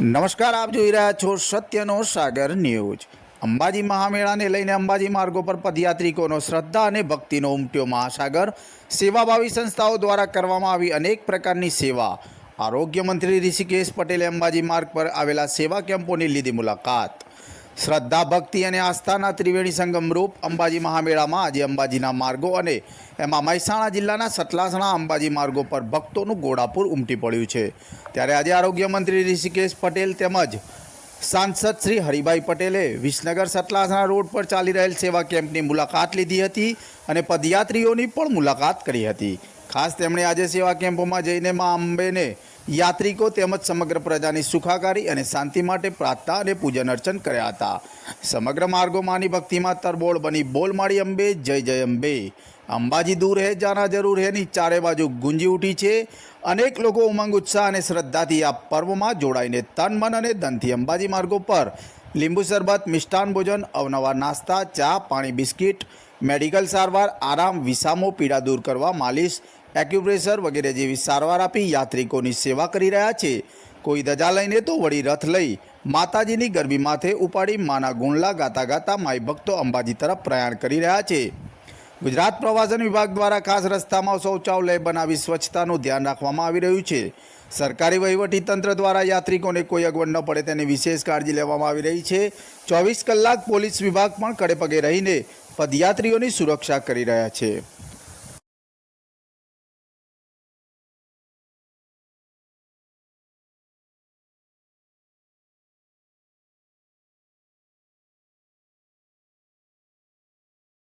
નમસ્કાર, આપ જોઈ રહ્યા છો સત્યનો સાગર ન્યૂઝ. અંબાજી મહામેળાને લઈને અંબાજી માર્ગો પર પદયાત્રિકોનો શ્રદ્ધા અને ભક્તિનો ઉમટ્યો મહાસાગર. સેવાભાવી સંસ્થાઓ દ્વારા કરવામાં આવી અનેક પ્રકારની સેવા. આરોગ્ય મંત્રી ઋષિકેશ પટેલે અંબાજી માર્ગ પર આવેલા સેવા કેમ્પોની લીધી મુલાકાત. શ્રદ્ધા ભક્તિ અને આસ્થાના ત્રિવેણી સંગમ રૂપ અંબાજી મહામેળામાં આજે અંબાજીના માર્ગો અને એમાં મહેસાણા જિલ્લાના સતલાસણા અંબાજી માર્ગો પર ભક્તોનું ગોળાપુર ઉમટી પડ્યું છે. ત્યારે આજે આરોગ્ય મંત્રી ઋષિકેશ પટેલ તેમજ સાંસદ શ્રી હરિભાઈ પટેલે વિસનગર સતલાસણા રોડ પર ચાલી રહેલ સેવા કેમ્પની મુલાકાત લીધી હતી અને પદયાત્રીઓની પણ મુલાકાત કરી હતી. ખાસ તેમણે આજે સેવા કેમ્પોમાં જઈને મા અંબેને યાત્રિકો તેમજ સમગ્ર પ્રજાની સુખાકારી અને શાંતિ માટે પ્રાર્થના અને પૂજન અર્ચન કર્યા હતા. સમગ્ર માર્ગોમાંની ભક્તિમાં તરબોળ બની બોલ માળી અંબે, જય જય અંબે. અંબાજી દૂર હે, જાના જરૂર હે ની ચારે બાજુ ગુંજી ઉઠી છે. અનેક લોકો ઉમંગ, ઉત્સાહ અને શ્રદ્ધાથી આ પર્વમાં જોડાઈને તન, મન અને ધનથી અંબાજી માર્ગો પર લીંબુ શરબત, મિષ્ટાન ભોજન, અવનવા નાસ્તા, ચા, પાણી બિસ્કિટ, મેડિકલ સારવાર, આરામ, વિસામો, પીડા દૂર કરવા, માલિશ, એક્યુપ્રેશર વગેરે જેવી સારવાર આપી યાત્રિકોની સેવા કરી રહ્યા છે. કોઈ ધજા લઈને તો વળી રથ લઈ માતાજીની ગરબી માથે ઉપાડી માના ગુણલા ગાતા ગાતા માઈ ભક્તો અંબાજી તરફ પ્રયાણ કરી રહ્યા છે. ગુજરાત પ્રવાસન વિભાગ દ્વારા ખાસ રસ્તામાં શૌચાલય બનાવી સ્વચ્છતાનું ધ્યાન રાખવામાં આવી રહ્યું છે. સરકારી વહીવટી તંત્ર દ્વારા યાત્રિકોને કોઈ અગવડ ન પડે તેની વિશેષ કાળજી લેવામાં આવી રહી છે. ચોવીસ કલાક પોલીસ વિભાગ પણ કડે પગે રહીને પદયાત્રીઓની સુરક્ષા કરી રહ્યા છે.